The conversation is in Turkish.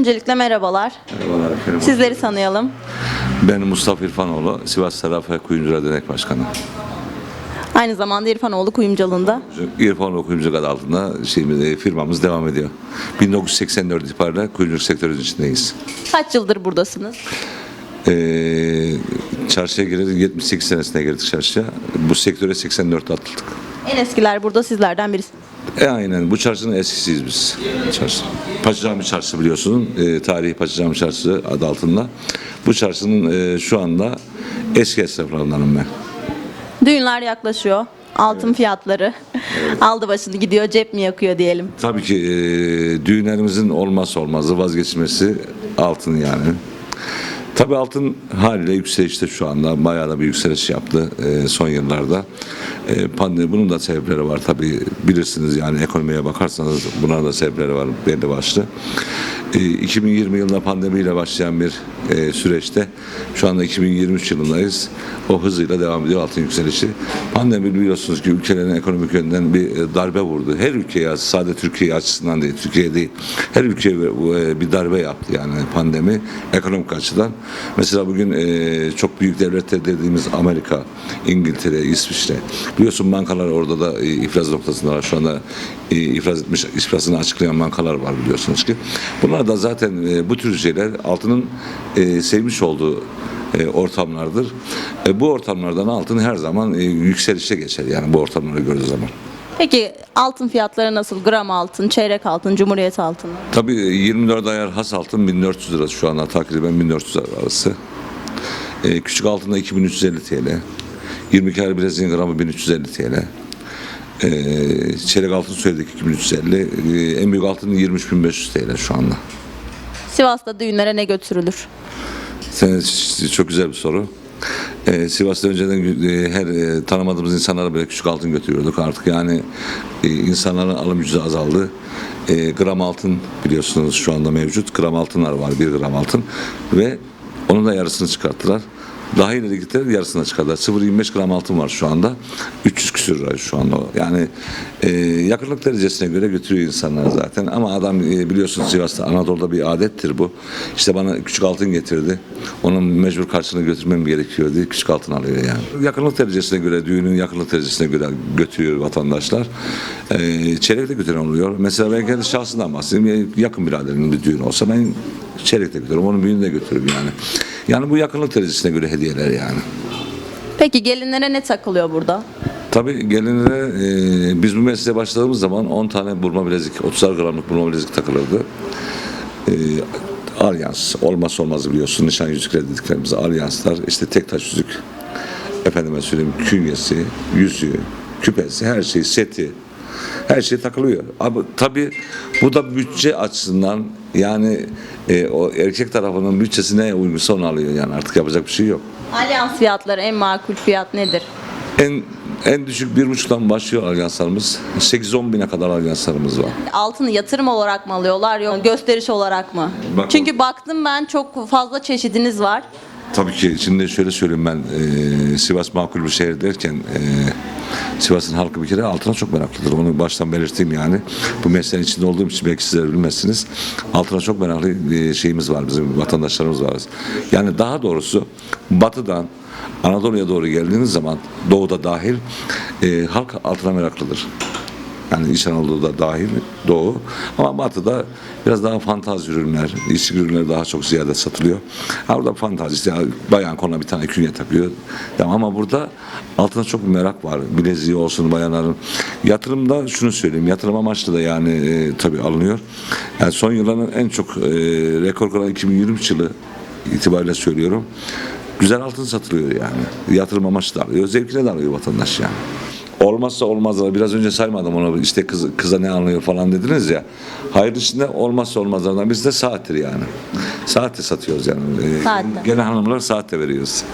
Öncelikle merhabalar. Merhabalar efendim. Sizleri tanıyalım. Ben Mustafa İrfanoğlu, Sivas Tarafa Kuyumcular Dernek Başkanı. Aynı zamanda İrfanoğlu Kuyumcalığında. İrfanoğlu Kuyumculuk adı altında şeyimiz, firmamız devam ediyor. 1984 itibariyle kuyumculuk sektörünün içindeyiz. Kaç yıldır buradasınız? Ee, çarşıya girdik, 78 senesine girdik çarşıya. Bu sektöre 84 atıldık. En eskiler burada sizlerden birisiniz. E aynen bu çarşının eskisiyiz biz. Çarşı. Paşa Cami Çarşısı biliyorsun. E, tarihi Paşa Cami Çarşısı adı altında. Bu çarşının e, şu anda eski esnaflarındanım ben. Düğünler yaklaşıyor. Altın fiyatları aldı başını gidiyor cep mi yakıyor diyelim. Tabii ki e, düğünlerimizin olmazsa olmazı vazgeçilmesi altın yani. Tabii altın haliyle yükselişte şu anda bayağı da bir yükseliş yaptı e, son yıllarda. E, pandemi bunun da sebepleri var tabii bilirsiniz yani ekonomiye bakarsanız bunların da sebepleri var belli başlı. E, 2020 yılında pandemiyle başlayan bir e, süreçte şu anda 2023 yılındayız. O hızıyla devam ediyor altın yükselişi. Pandemi biliyorsunuz ki ülkelerin ekonomik yönden bir e, darbe vurdu. Her ülkeye sadece Türkiye açısından değil, Türkiye değil. Her ülkeye bir- e, bir darbe yaptı yani pandemi ekonomik açıdan. Mesela bugün çok büyük devletler dediğimiz Amerika, İngiltere, İsviçre. Biliyorsun bankalar orada da iflas noktasındalar. Şu anda e, iflas etmiş, iflasını açıklayan bankalar var biliyorsunuz ki. Bunlar da zaten e, bu tür şeyler altının e, sevmiş olduğu e, ortamlardır. E, bu ortamlardan altın her zaman e, yükselişe geçer yani bu ortamları gördüğü zaman. Peki altın fiyatları nasıl? Gram altın, çeyrek altın, cumhuriyet altını. Tabii e, 24 ayar has altın 1400 lira şu anda takriben 1400 lira arası. E, küçük altında 2350 TL. 22 ayar bileziğin gramı 1350 TL. E, çeyrek altın söyledik 2350. E, en büyük altın 23500 TL şu anda. Sivas'ta düğünlere ne götürülür? Sen, çok güzel bir soru. Ee, Sivas'ta önceden e, her e, tanımadığımız insanlara böyle küçük altın götürüyorduk. Artık yani e, insanların alım gücü azaldı. E, gram altın biliyorsunuz şu anda mevcut. Gram altınlar var, bir gram altın. Ve onun da yarısını çıkarttılar. Daha ileri gittiler yarısına çıkardılar. 0.25 gram altın var şu anda. 300 küsür lira şu anda. Yani e, yakınlık derecesine göre götürüyor insanlar zaten. Ama adam e, biliyorsunuz Sivas'ta Anadolu'da bir adettir bu. İşte bana küçük altın getirdi. Onun mecbur karşılığını götürmem gerekiyor diye küçük altın alıyor yani. Yakınlık derecesine göre, düğünün yakınlık derecesine göre götürüyor vatandaşlar. E, çeyrekte götüren oluyor. Mesela ben kendi şahsından bahsedeyim. Yakın biraderimin bir düğün olsa ben çeyrekte götürürüm. Onun büyüğünü de götürürüm yani. Yani bu yakınlık derecesine göre hediyeler yani. Peki gelinlere ne takılıyor burada? Tabii gelinlere e, biz bu mesleğe başladığımız zaman 10 tane burma bilezik, 30'ar gramlık burma bilezik takılırdı. E, alyans, olmazsa olmaz biliyorsun nişan yüzükleri dediklerimiz alyanslar, işte tek taş yüzük, efendime söyleyeyim künyesi, yüzüğü, küpesi, her şey, seti, her şey takılıyor. Abi tabii bu da bütçe açısından yani e, o erkek tarafının bütçesine uygunsa onu alıyor yani artık yapacak bir şey yok. Alyans fiyatları en makul fiyat nedir? En en düşük bir buçuktan başlıyor alyanslarımız. 8-10 bine kadar alyanslarımız var. Altını yatırım olarak mı alıyorlar yok gösteriş olarak mı? Bak- Çünkü baktım ben çok fazla çeşidiniz var. Tabii ki şimdi şöyle söyleyeyim ben e, Sivas makul bir şehir derken e, Sivas'ın halkı bir kere altına çok meraklıdır. Onu baştan belirteyim yani. Bu mesleğin içinde olduğum için belki sizler bilmezsiniz. Altına çok meraklı e, şeyimiz var bizim vatandaşlarımız var. Yani daha doğrusu batıdan Anadolu'ya doğru geldiğiniz zaman doğuda dahil e, halk altına meraklıdır. Yani İç Anadolu'da dahil Doğu ama Batı'da biraz daha fantazi ürünler, içki ürünleri daha çok ziyade satılıyor. Ha burada fantazi işte bayan koluna bir tane künye takıyor. Tamam ama burada altında çok bir merak var. Bileziği olsun bayanların. Yatırımda şunu söyleyeyim. Yatırım amaçlı da yani e, tabii alınıyor. Yani son yılların en çok e, rekor kıran 2023 yılı itibariyle söylüyorum. Güzel altın satılıyor yani. Yatırım amaçlı da alıyor. Zevkine de alıyor vatandaş yani. Olmazsa olmazlar. Biraz önce saymadım onu. İşte kız, kıza ne anlıyor falan dediniz ya. Hayır dışında olmazsa olmazlardan birisi de saattir yani. Saati satıyoruz yani. Ee, Saatte. Gene hanımlar saatte veriyoruz.